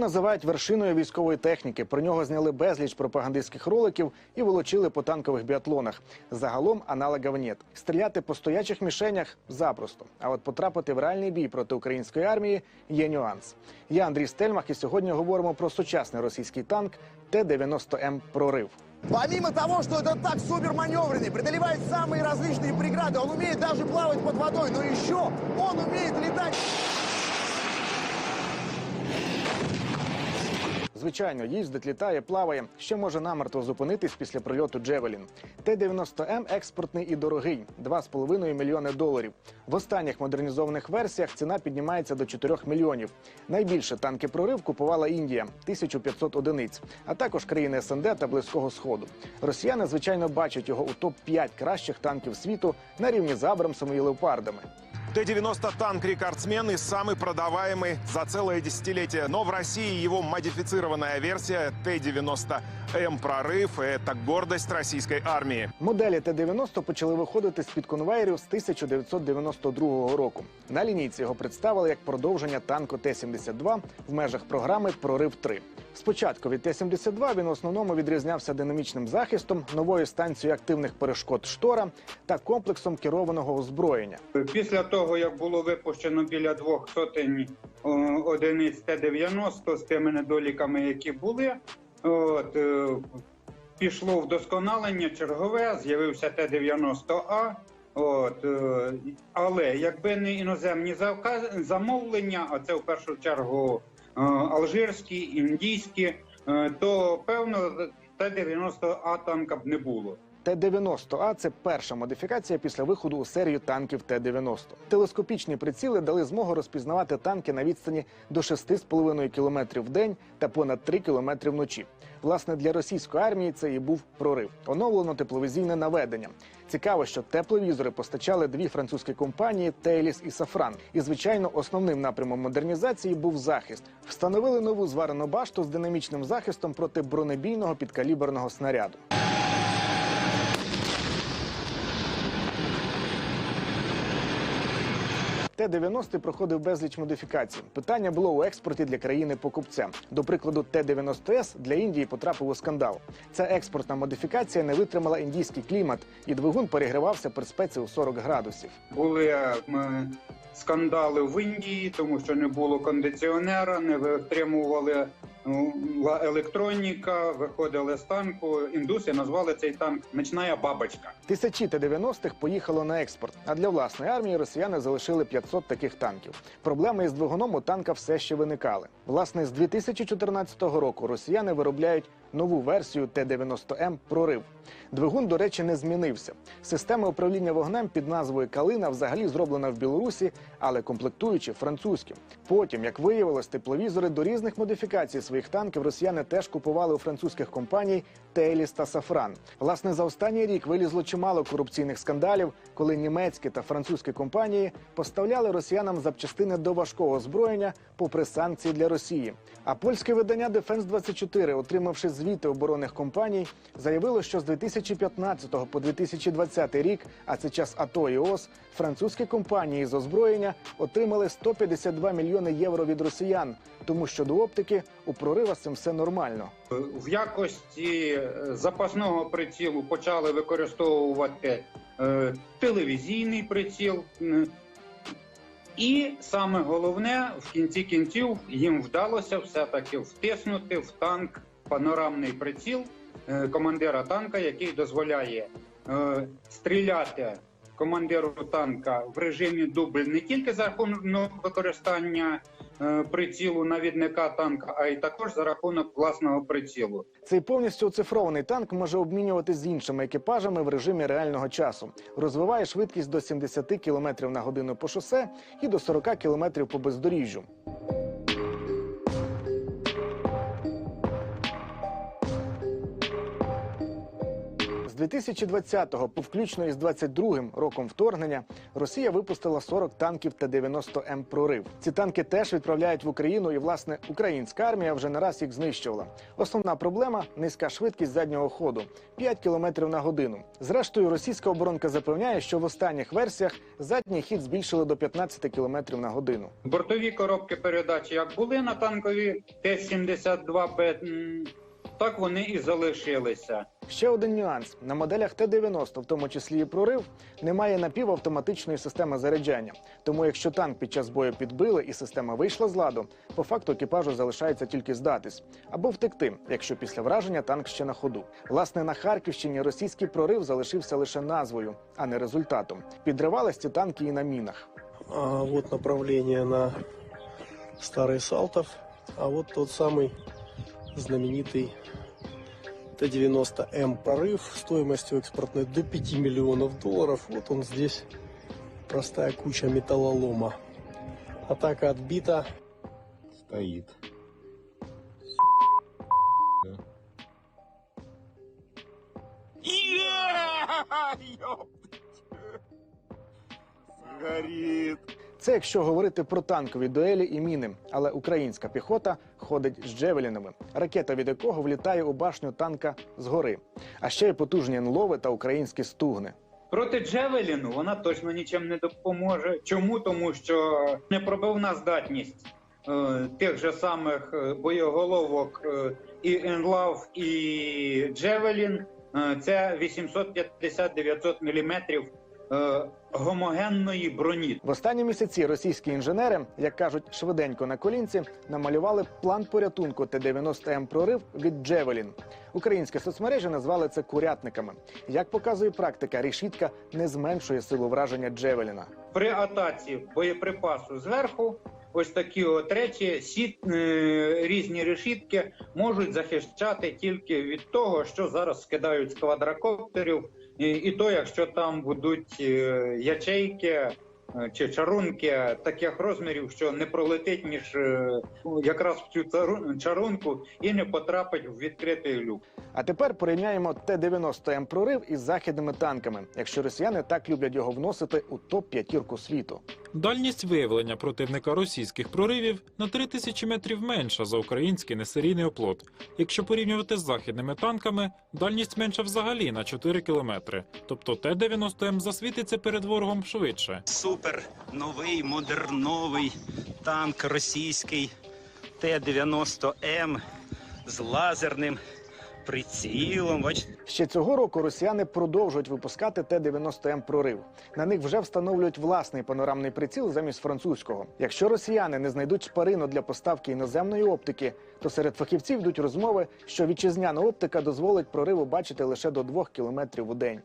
називають вершиною військової техніки. Про нього зняли безліч пропагандистських роликів і волочили по танкових біатлонах. Загалом аналогів нет. Стріляти по стоячих мішенях запросто. А от потрапити в реальний бій проти української армії є нюанс. Я Андрій Стельмах, і сьогодні говоримо про сучасний російський танк Т-90М прорив. Помимо того, что этот так супер маневренный, преодолевает самые различные преграды, он умеет даже плавать под водой, но еще он умеет летать. Звичайно, їздить, літає, плаває. Ще може намертво зупинитись після прильоту Джевелін. Т-90М експортний і дорогий 2,5 мільйони доларів. В останніх модернізованих версіях ціна піднімається до 4 мільйонів. Найбільше танки прорив купувала Індія 1500 одиниць, а також країни СНД та Близького Сходу. Росіяни, звичайно, бачать його у топ 5 кращих танків світу на рівні з Абрамсом і Леопардами. Т-90 танк рекордсмен и самый продаваемый за целое десятилетие. Но в России его модифицированная версия Т-90М «Прорыв» — это гордость российской армии. Моделі Т-90 почали виходити з-під конвейерів з 1992 року. На лінійці його представили як продовження танку Т-72 в межах програми «Прорив-3». Спочатку від Т-72 він в основному відрізнявся динамічним захистом, новою станцією активних перешкод «Штора» та комплексом керованого озброєння. Після того, як було випущено біля двох сотень одиниць Т-90 з тими недоліками, які були, от, е, пішло вдосконалення чергове, з'явився Т-90А. От, е, але якби не іноземні замовлення, а це в першу чергу е, алжирські, індійські, е, то певно Т-90А танка б не було. Т-90А – це перша модифікація після виходу у серію танків Т-90. Телескопічні приціли дали змогу розпізнавати танки на відстані до 6,5 км в день та понад 3 км вночі. Власне, для російської армії це і був прорив. Оновлено тепловізійне наведення. Цікаво, що тепловізори постачали дві французькі компанії Тейліс і Сафран. І, звичайно, основним напрямом модернізації був захист. Встановили нову зварену башту з динамічним захистом проти бронебійного підкаліберного снаряду. Т-90 проходив безліч модифікацій. Питання було у експорті для країни покупця. До прикладу, Т-90С для Індії потрапив у скандал. Ця експортна модифікація не витримала індійський клімат, і двигун перегривався при спеці у 40 градусів. Були м, скандали в Індії, тому що не було кондиціонера, не витримували електроніка, виходили з танку. Індуси назвали цей танк «Ночная бабочка. Тисячі Т-90-х поїхало на експорт, а для власної армії росіяни залишили 500 таких танків. Проблеми із двигуном у танка все ще виникали. Власне, з 2014 року росіяни виробляють нову версію Т-90М «Прорив». Двигун, до речі, не змінився. Система управління вогнем під назвою Калина взагалі зроблена в Білорусі, але комплектуючі французькі. Потім, як виявилось, тепловізори до різних модифікацій своїх танків росіяни теж купували у французьких компаній Тейліс та Сафран. Власне, за останній рік вилізло чимало корупційних скандалів, коли німецькі та французькі компанії поставляли росіянам запчастини до важкого озброєння попри санкції для Росії. А польське видання Defense 24 отримавши звіти оборонних компаній, заявило, що з 2015 по 2020 рік, а це час АТО і ООС, французькі компанії з озброєння отримали 152 мільйони євро від росіян, тому що до оптики у прорива з цим все нормально. В якості е, запасного прицілу почали використовувати е, телевізійний приціл. І саме головне, в кінці кінців їм вдалося все-таки втиснути в танк панорамний приціл е, командира танка, який дозволяє е, стріляти командиру танка в режимі дубль не тільки за рахунок використання прицілу навідника танка, а й також за рахунок власного прицілу. Цей повністю оцифрований танк може обмінюватись з іншими екіпажами в режимі реального часу. Розвиває швидкість до 70 км на годину по шосе і до 40 км по бездоріжжю. З 2020-го, по включно із 22-м роком вторгнення, Росія випустила 40 танків Т-90М прорив. Ці танки теж відправляють в Україну, і власне українська армія вже не раз їх знищувала. Основна проблема низька швидкість заднього ходу 5 км на годину. Зрештою, російська оборонка запевняє, що в останніх версіях задній хід збільшили до 15 км на годину. Бортові коробки передач як були на танкові Т-72Б, м, так вони і залишилися. Ще один нюанс: на моделях Т-90, в тому числі і прорив, немає напівавтоматичної системи заряджання. Тому, якщо танк під час бою підбили і система вийшла з ладу, по факту екіпажу залишається тільки здатись або втекти, якщо після враження танк ще на ходу. Власне, на Харківщині російський прорив залишився лише назвою, а не результатом. Підривались ці танки і на мінах. А вот направление на Старый Салтов, а вот тот самый знаменитый Т-90М прорыв стоимостью экспортной до 5 миллионов долларов. Вот он здесь, простая куча металлолома. Атака отбита. Стоит. Горит. Це якщо говорити про танкові дуелі і міни, але українська піхота ходить з джевелінами, ракета від якого влітає у башню танка згори. А ще й потужні енлови та українські стугни. Проти Джевеліну вона точно нічим не допоможе. Чому? Тому що непробивна здатність е, тих же самих е, боєголовок е, і Енлав, і Джевелін е, це 850-900 мм е, гомогенної броні. В останні місяці російські інженери, як кажуть, швиденько на колінці, намалювали план порятунку Т-90М прорив від Джевелін. Українські соцмережі назвали це курятниками. Як показує практика, рішітка не зменшує силу враження Джевеліна. При атаці боєприпасу зверху. Ось такі от речі, сіт, е, різні решітки можуть захищати тільки від того, що зараз скидають з квадрокоптерів, і, і то, якщо там будуть е, ячейки чи чарунки таких розмірів, що не пролетить між е, якраз в цю чарунку і не потрапить в відкритий люк. А тепер порівняємо Т-90М прорив із західними танками, якщо росіяни так люблять його вносити у топ-п'ятірку світу. Дальність виявлення противника російських проривів на 3000 метрів менша за український несерійний оплот. Якщо порівнювати з західними танками, дальність менша взагалі на 4 кілометри. Тобто Т-90М засвітиться перед ворогом швидше. Супер новий модерновий танк російський Т-90М з лазерним прицілом. Ще цього року росіяни продовжують випускати Т-90М прорив. На них вже встановлюють власний панорамний приціл замість французького. Якщо росіяни не знайдуть шпарину для поставки іноземної оптики, то серед фахівців йдуть розмови, що вітчизняна оптика дозволить прориву бачити лише до 2 кілометрів у день.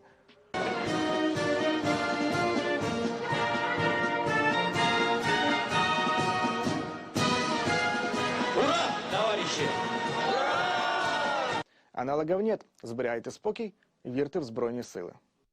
А нет. Зберігайте спокій, вірте в збройні сили.